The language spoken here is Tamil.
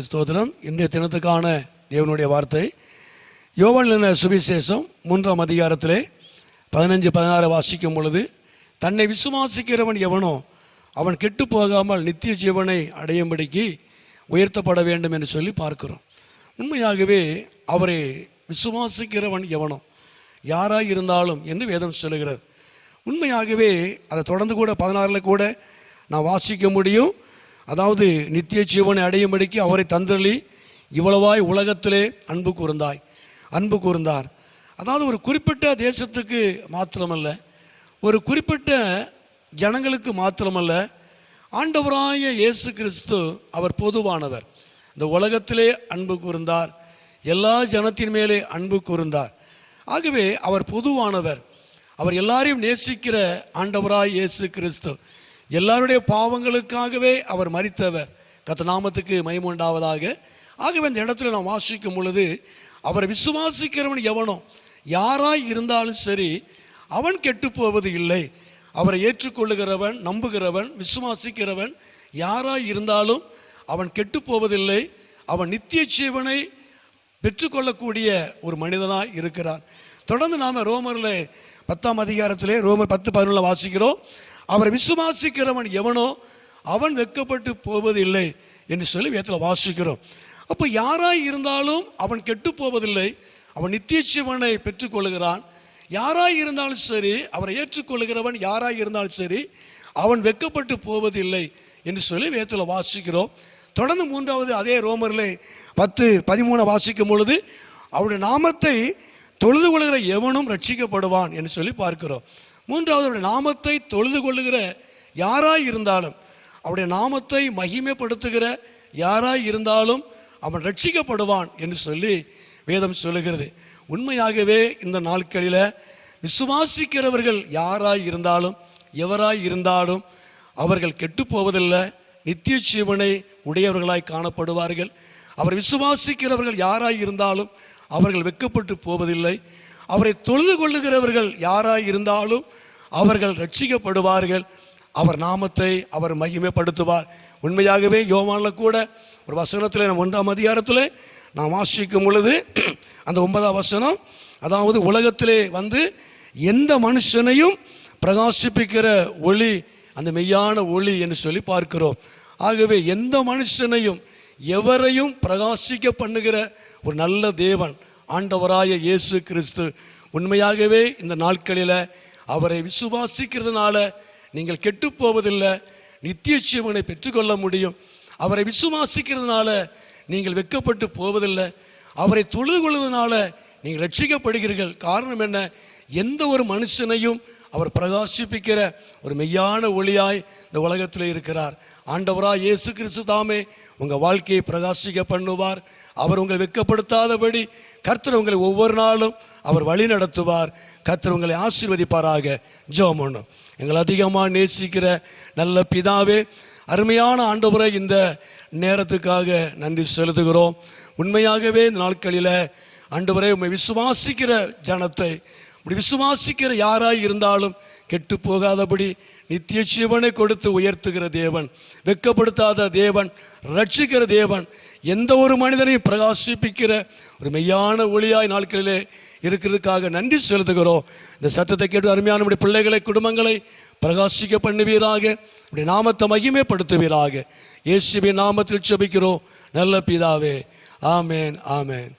ஸ்தோத்திரம். இன்றைய தினத்துக்கான தேவனுடைய வார்த்தை. யோவான் சுவிசேஷம்? மூன்றாம் அதிகாரத்திலே பதினஞ்சு பதினாறு வாசிக்கும் பொழுது தன்னை விசுவாசிக்கிறவன் எவனோ அவன் கெட்டு போகாமல் நித்திய ஜீவனை அடையும்படிக்கு உயர்த்தப்பட வேண்டும் என்று சொல்லி பார்க்கிறோம். உண்மையாகவே அவரை விசுவாசிக்கிறவன் எவனோ யாராக இருந்தாலும் என்று வேதம் சொல்லுகிறது. உண்மையாகவே அதை தொடர்ந்து கூட பதினாறில் கூட நான் வாசிக்க முடியும். அதாவது நித்திய ஜீவனை அடையும்படிக்கு அவரை தந்தளி இவ்வளவாய் உலகத்திலே அன்பு கூர்ந்தாய் அன்பு கூர்ந்தார். அதாவது ஒரு குறிப்பிட்ட தேசத்துக்கு மாத்திரமல்ல ஒரு குறிப்பிட்ட ஜனங்களுக்கு மாத்திரமல்ல ஆண்டவராய இயேசு கிறிஸ்து அவர் பொதுவானவர். இந்த உலகத்திலே அன்பு கூர்ந்தார் எல்லா ஜனத்தின் மேலே அன்பு கூர்ந்தார். ஆகவே அவர் பொதுவானவர். அவர் எல்லாரையும் நேசிக்கிற ஆண்டவராய் இயேசு கிறிஸ்து. எல்லாருடைய பாவங்களுக்காகவே அவர் மறித்தவர். கத்த நாமத்துக்கு மயமுண்டாவதாக ஆகவே இந்த இடத்துல நான் வாசிக்கும் பொழுது அவரை விசுவாசிக்கிறவன் எவனோ யாராய் இருந்தாலும் சரி அவன் கெட்டு போவது இல்லை. அவரை ஏற்றுக்கொள்ளுகிறவன் நம்புகிறவன் விசுவாசிக்கிறவன் யாராய் இருந்தாலும் அவன் கெட்டு போவதில்லை அவன் நித்திய ஜீவனை பெற்றுக்கொள்ளக்கூடிய ஒரு மனிதனாய் இருக்கிறான். தொடர்ந்து நாம் ரோமரில் பத்தாம் அதிகாரத்திலே ரோமர் பத்து பதினொன்றில் வாசிக்கிறோம். அவரை விசுவாசிக்கிறவன் எவனோ அவன் வெட்கப்பட்டு போவதில்லை என்று சொல்லி வேத்தில் வாசிக்கிறோம். அப்போ யாராய் இருந்தாலும் அவன் கெட்டு போவதில்லை. அவன் நித்திய சிவனை பெற்றுக்கொள்கிறான் யாராய் இருந்தாலும் சரி அவரை ஏற்றுக்கொள்கிறவன் யாராய் இருந்தாலும் சரி அவன் வெட்கப்பட்டு போவதில்லை என்று சொல்லி வேத்தில் வாசிக்கிறோம். தொடர்ந்து மூன்றாவது அதே ரோமரில் பத்து பதிமூணு வாசிக்கும் பொழுது அவருடைய நாமத்தை தொழுது கொள்கிற எவனும் ரட்சிக்கப்படுவான் என்று சொல்லி பார்க்கிறோம். மூன்றாவது அவருடைய நாமத்தை தொழுது கொள்ளுகிற யாராய் இருந்தாலும் அவருடைய நாமத்தை மகிமைப்படுத்துகிற யாராய் இருந்தாலும் அவன் ரட்சிக்கப்படுவான் என்று சொல்லி வேதம் சொல்லுகிறது. உண்மையாகவே இந்த நாட்களில் விசுவாசிக்கிறவர்கள் யாராய் இருந்தாலும் எவராய் இருந்தாலும் அவர்கள் கெட்டு போவதில்லை. நித்திய ஜீவனை உடையவர்களாய் காணப்படுவார்கள். அவர் விசுவாசிக்கிறவர்கள் யாராய் இருந்தாலும் அவர்கள் வெக்கப்பட்டு போவதில்லை. அவரை தொழுது கொள்ளுகிறவர்கள் யாராய் இருந்தாலும் அவர்கள் ரட்சிக்கப்படுவார்கள். அவர் நாமத்தை அவர் மகிமைப்படுத்துவார். உண்மையாகவே யோவானில் கூட ஒரு வசனத்தில் நம்ம ஒன்றாம் அதிகாரத்தில் நாம் வாசிக்கும் பொழுது அந்த ஒன்பதாம் வசனம் அதாவது உலகத்திலே வந்து எந்த மனுஷனையும் பிரகாசிப்பிக்கிற ஒளி அந்த மெய்யான ஒளி என்று சொல்லி பார்க்கிறோம். ஆகவே எந்த மனுஷனையும் எவரையும் பிரகாசிக்க பண்ணுகிற ஒரு நல்ல தேவன் ஆண்டவராய இயேசு கிறிஸ்து. உண்மையாகவே இந்த நாட்களில் அவரை விசுவாசிக்கிறதுனால நீங்கள் கெட்டு போவதில்லை நித்திய ஜீவனை பெற்றுக்கொள்ள முடியும். அவரை விசுவாசிக்கிறதுனால நீங்கள் வெட்கப்பட்டு போவதில்லை. அவரை தொழுது கொள்வதனால நீங்கள் ரட்சிக்கப்படுகிறீர்கள். காரணம் என்ன? எந்த ஒரு மனுஷனையும் அவர் பிரகாசிப்பிக்கிற ஒரு மெய்யான ஒளியாய் இந்த உலகத்தில் இருக்கிறார். ஆண்டவராக இயேசு கிறிஸ்து தாமே உங்கள் வாழ்க்கையை பிரகாசிக்க பண்ணுவார். அவர் உங்களை வெட்கப்படுத்தாதபடி கர்த்தர் உங்களை ஒவ்வொரு நாளும் அவர் வழி நடத்துவார். கர்த்தர் உங்களை ஆசீர்வதிப்பாராக. ஜோம் ஒன்று எங்களை அதிகமாக நேசிக்கிற நல்ல பிதாவே அருமையான ஆண்டவரை இந்த நேரத்துக்காக நன்றி செலுத்துகிறோம். உண்மையாகவே இந்த நாட்களில் ஆண்டவரை உண்மை விசுவாசிக்கிற ஜனத்தை இப்படி விசுவாசிக்கிற யாராய் இருந்தாலும் கெட்டு போகாதபடி நித்திய ஜீவனை கொடுத்து உயர்த்துகிற தேவன் வெட்கப்படுத்தாத தேவன் ரட்சிக்கிற தேவன் எந்த ஒரு மனிதனையும் பிரகாசிப்பிக்கிற ஒரு மெய்யான ஒளியாய் நாட்களிலே இருக்கிறதுக்காக நன்றி செலுத்துகிறோம். இந்த சத்தத்தை கேட்டு அருமையான நம்முடைய பிள்ளைகளை குடும்பங்களை பிரகாசிக்க பண்ணுவீராக. இப்படி நாமத்தை மகிமைப்படுத்துவீராக. இயேசுவின் நாமத்தில் செபிக்கிறோம் நல்ல பிதாவே. ஆமேன் ஆமேன்.